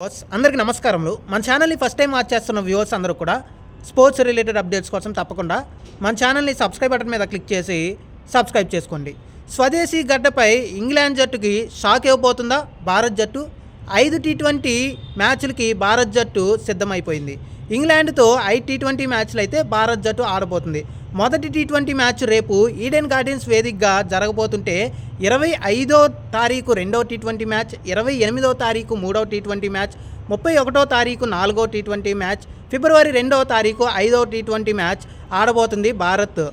Viewers అందరికీ నమస్కారములు. మన ఛానల్ని ఫస్ట్ టైం వాచ్ చేస్తున్న వ్యూవర్స్ అందరూ కూడా స్పోర్ట్స్ రిలేటెడ్ అప్డేట్స్ కోసం తప్పకుండా మన ఛానల్ని సబ్స్క్రైబ్ బటన్ మీద క్లిక్ చేసి సబ్స్క్రైబ్ చేసుకోండి. స్వదేశీ గడ్డపై ఇంగ్లాండ్ జట్టుకి షాక్ ఇవ్వబోతుందా? భారత్ జట్టు. ఐదు టీ ట్వంటీ మ్యాచ్లకి భారత్ జట్టు సిద్ధమైపోయింది. ఇంగ్లాండ్తో ఐదు టీ ట్వంటీ మ్యాచ్లు అయితే భారత్ జట్టు ఆడబోతుంది. మొదటి టీ ట్వంటీ మ్యాచ్ రేపు ఈడెన్ గార్డెన్స్ వేదికగా జరగబోతుంటే ఇరవై ఐదో తారీఖు రెండో టీ ట్వంటీ మ్యాచ్ ఇరవై ఎనిమిదో తారీఖు మూడో టీ ట్వంటీ మ్యాచ్ ముప్పై ఒకటో తారీఖు నాలుగో టీ ట్వంటీ మ్యాచ్ ఫిబ్రవరి రెండో తారీఖు ఐదో టీ ట్వంటీ మ్యాచ్ ఆడబోతుంది భారత్.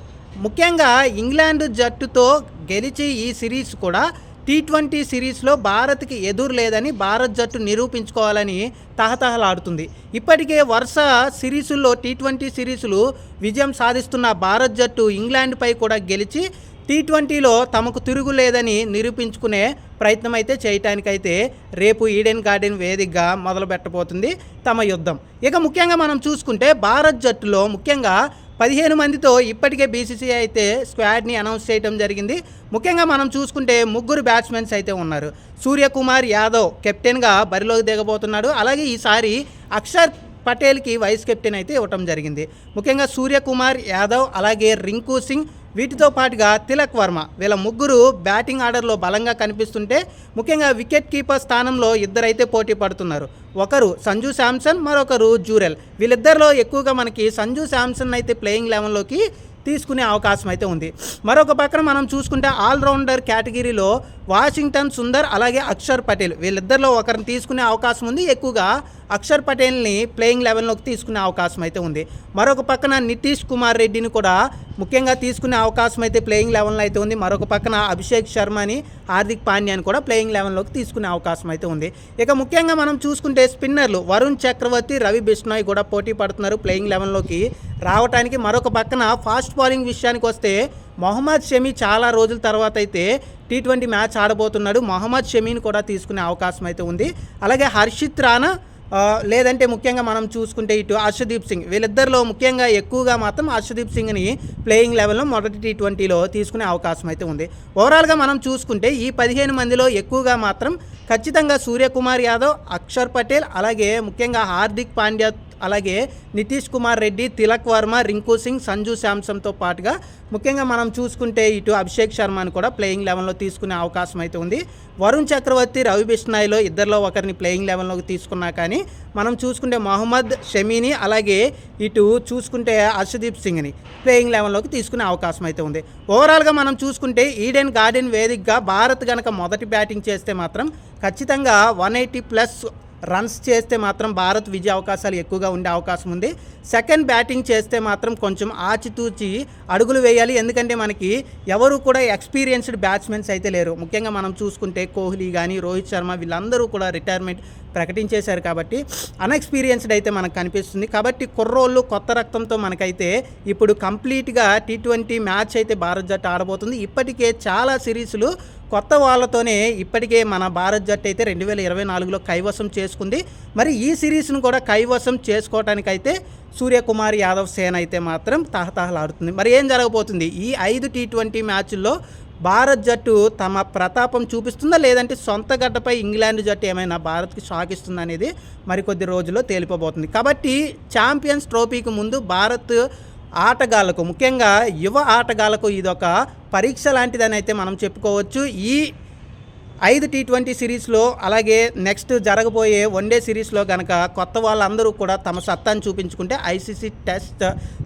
ముఖ్యంగా ఇంగ్లాండ్ జట్టుతో గెలిచి ఈ సిరీస్ కూడా టీ ట్వంటీ సిరీస్లో భారత్కి ఎదురు లేదని భారత్ జట్టు నిరూపించుకోవాలని తహతహలాడుతుంది. ఇప్పటికే వరుస సిరీసుల్లో టీ ట్వంటీ సిరీసులు విజయం సాధిస్తున్న భారత్ జట్టు ఇంగ్లాండ్పై కూడా గెలిచి టీ ట్వంటీలో తమకు తిరుగులేదని నిరూపించుకునే ప్రయత్నం అయితే చేయటానికైతే రేపు ఈడెన్ గార్డెన్ వేదికగా మొదలుపెట్టబోతుంది తమ యుద్ధం. ఇక ముఖ్యంగా మనం చూసుకుంటే భారత్ జట్టులో ముఖ్యంగా పదిహేను మందితో ఇప్పటికే బీసీసీఐ అయితే స్క్వాడ్ని అనౌన్స్ చేయడం జరిగింది. ముఖ్యంగా మనం చూసుకుంటే ముగ్గురు బ్యాట్స్మెన్స్ అయితే ఉన్నారు. సూర్యకుమార్ యాదవ్ కెప్టెన్గా బరిలోకి దిగబోతున్నాడు. అలాగే ఈసారి అక్షర్ పటేల్కి వైస్ కెప్టెన్ అయితే ఇవ్వటం జరిగింది. ముఖ్యంగా సూర్యకుమార్ యాదవ్ అలాగే రింకు సింగ్ వీటితో పాటుగా తిలక్ వర్మ వీళ్ళ ముగ్గురు బ్యాటింగ్ ఆర్డర్లో బలంగా కనిపిస్తుంటే ముఖ్యంగా వికెట్ కీపర్ స్థానంలో ఇద్దరైతే పోటీ పడుతున్నారు. ఒకరు సంజు శాంసన్ మరొకరు జూరెల్. వీళ్ళిద్దరిలో ఎక్కువగా మనకి సంజు శాంసన్ అయితే ప్లేయింగ్ లెవెన్లోకి తీసుకునే అవకాశం అయితే ఉంది. మరొక పక్కన మనం చూసుకుంటే ఆల్రౌండర్ కేటగిరీలో వాషింగ్టన్ సుందర్ అలాగే అక్షర్ పటేల్. వీళ్ళిద్దరిలో ఒకరిని తీసుకునే అవకాశం ఉంది. ఎక్కువగా అక్షర్ పటేల్ని ప్లేయింగ్ లెవెల్లోకి తీసుకునే అవకాశం అయితే ఉంది. మరొక పక్కన నితీష్ కుమార్ రెడ్డిని కూడా ముఖ్యంగా తీసుకునే అవకాశం అయితే ప్లేయింగ్ లెవెన్లో అయితే ఉంది. మరొక పక్కన అభిషేక్ శర్మని హార్దిక్ పాండ్యాని కూడా ప్లేయింగ్ లెవెన్లోకి తీసుకునే అవకాశం అయితే ఉంది. ఇక ముఖ్యంగా మనం చూసుకుంటే స్పిన్నర్లు వరుణ్ చక్రవర్తి రవి బిష్నాయ్ కూడా పోటీ పడుతున్నారు ప్లేయింగ్ లెవెన్లోకి రావడానికి మరొక పక్కన ఫాస్ట్ బౌలింగ్ విషయానికి వస్తే మొహమ్మద్ షమీ చాలా రోజుల తర్వాత అయితే టీ ట్వంటీ మ్యాచ్ ఆడబోతున్నాడు. మొహమ్మద్ షమీని కూడా తీసుకునే అవకాశం అయితే ఉంది. అలాగే హర్షిత్ రానా లేదంటే ముఖ్యంగా మనం చూసుకుంటే ఇటు హర్షదీప్ సింగ్. వీళ్ళిద్దరిలో ముఖ్యంగా ఎక్కువగా మాత్రం హర్షదీప్ సింగ్ని ప్లేయింగ్ లెవెల్లో మొదటి టీ ట్వంటీలో తీసుకునే అవకాశం అయితే ఉంది. ఓవరాల్గా మనం చూసుకుంటే ఈ పదిహేను మందిలో ఎక్కువగా మాత్రం ఖచ్చితంగా సూర్యకుమార్ యాదవ్ అక్షర్ పటేల్ అలాగే ముఖ్యంగా హార్దిక్ పాండ్యా అలాగే నితీష్ కుమార్ రెడ్డి తిలక్ వర్మ రింకు సింగ్ సంజు శాంసన్తో పాటుగా ముఖ్యంగా మనం చూసుకుంటే ఇటు అభిషేక్ శర్మని కూడా ప్లేయింగ్ లెవెన్లో తీసుకునే అవకాశం అయితే ఉంది. వరుణ్ చక్రవర్తి రవి బిష్నాయిలో ఇద్దరిలో ఒకరిని ప్లేయింగ్ లెవెన్లోకి తీసుకున్నా కానీ మనం చూసుకుంటే మహమ్మద్ షమీని అలాగే ఇటు చూసుకుంటే హర్షదీప్ సింగ్ని ప్లేయింగ్ లెవెన్లోకి తీసుకునే అవకాశం అయితే ఉంది. ఓవరాల్గా మనం చూసుకుంటే ఈడెన్ గార్డెన్ వేదికగా భారత్ గనక మొదటి బ్యాటింగ్ చేస్తే మాత్రం ఖచ్చితంగా వన్ ఎయిటీ ప్లస్ రన్స్ చేస్తే మాత్రం భారత్ విజయ అవకాశాలు ఎక్కువగా ఉండే అవకాశం ఉంది. సెకండ్ బ్యాటింగ్ చేస్తే మాత్రం కొంచెం ఆచితూచి అడుగులు వేయాలి. ఎందుకంటే మనకి ఎవరు కూడా ఎక్స్పీరియన్స్డ్ బ్యాట్స్మెన్స్ అయితే లేరు. ముఖ్యంగా మనం చూసుకుంటే కోహ్లీ కానీ రోహిత్ శర్మ వీళ్ళందరూ కూడా రిటైర్మెంట్ ప్రకటించేశారు కాబట్టి అన్ఎక్స్పీరియన్స్డ్ అయితే మనకు కనిపిస్తుంది. కాబట్టి కుర్రోళ్ళు కొత్త రక్తంతో మనకైతే ఇప్పుడు కంప్లీట్గా టీ ట్వంటీ మ్యాచ్ అయితే భారత్ జట్టు ఆడబోతుంది. ఇప్పటికే చాలా సిరీస్లు కొత్త వాళ్ళతోనే ఇప్పటికే మన భారత్ జట్టు అయితే రెండు వేల ఇరవై నాలుగులో కైవసం చేసుకుంది. మరి ఈ సిరీస్ను కూడా కైవసం చేసుకోవటానికైతే సూర్యకుమార్ యాదవ్ సేన అయితే మాత్రం తహతహలాడుతుంది. మరి ఏం జరగబోతుంది? ఈ ఐదు టీ ట్వంటీ మ్యాచ్ల్లో భారత్ జట్టు తమ ప్రతాపం చూపిస్తుందా? లేదంటే సొంత గడ్డపై ఇంగ్లాండ్ జట్టు ఏమైనా భారత్కి షాక్ ఇస్తుందా అనేది మరికొద్ది రోజుల్లో తేలిపోబోతుంది. కాబట్టి ఛాంపియన్స్ ట్రోఫీకి ముందు భారత్ ఆటగాళ్ళకు ముఖ్యంగా యువ ఆటగాళ్ళకు ఇదొక పరీక్ష లాంటిదని అయితే మనం చెప్పుకోవచ్చు. ఈ ఐదు టీ ట్వంటీ సిరీస్లో అలాగే నెక్స్ట్ జరగబోయే వన్డే సిరీస్లో కనుక కొత్త వాళ్ళందరూ కూడా తమ సత్తాను చూపించుకుంటే ఐసీసీ టెస్ట్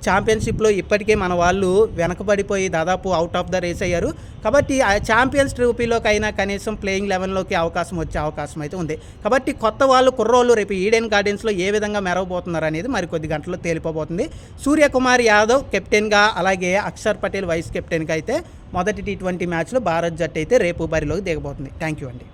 ఛాంపియన్షిప్లో ఇప్పటికే మన వాళ్ళు వెనకబడిపోయి దాదాపు అవుట్ ఆఫ్ ద రేస్ అయ్యారు. కాబట్టి ఆ ఛాంపియన్స్ ట్రోఫీలోకైనా అయినా కనీసం ప్లేయింగ్ లెవెన్లోకి అవకాశం వచ్చే అవకాశం అయితే ఉంది. కాబట్టి కొత్త వాళ్ళు కుర్రోళ్ళు రేపు ఈడెన్ గార్డెన్స్లో ఏ విధంగా మెరవబోతున్నారు అనేది మరికొద్ది గంటల్లో తేలిపోబోతుంది. సూర్యకుమార్ యాదవ్ కెప్టెన్గా అలాగే అక్షర్ పటేల్ వైస్ కెప్టెన్గా అయితే మొదటి టీ ట్వంటీ మ్యాచ్లో భారత్ జట్టు అయితే రేపు బరిలోకి దిగబోతుంది. థ్యాంక్ యూ అండి.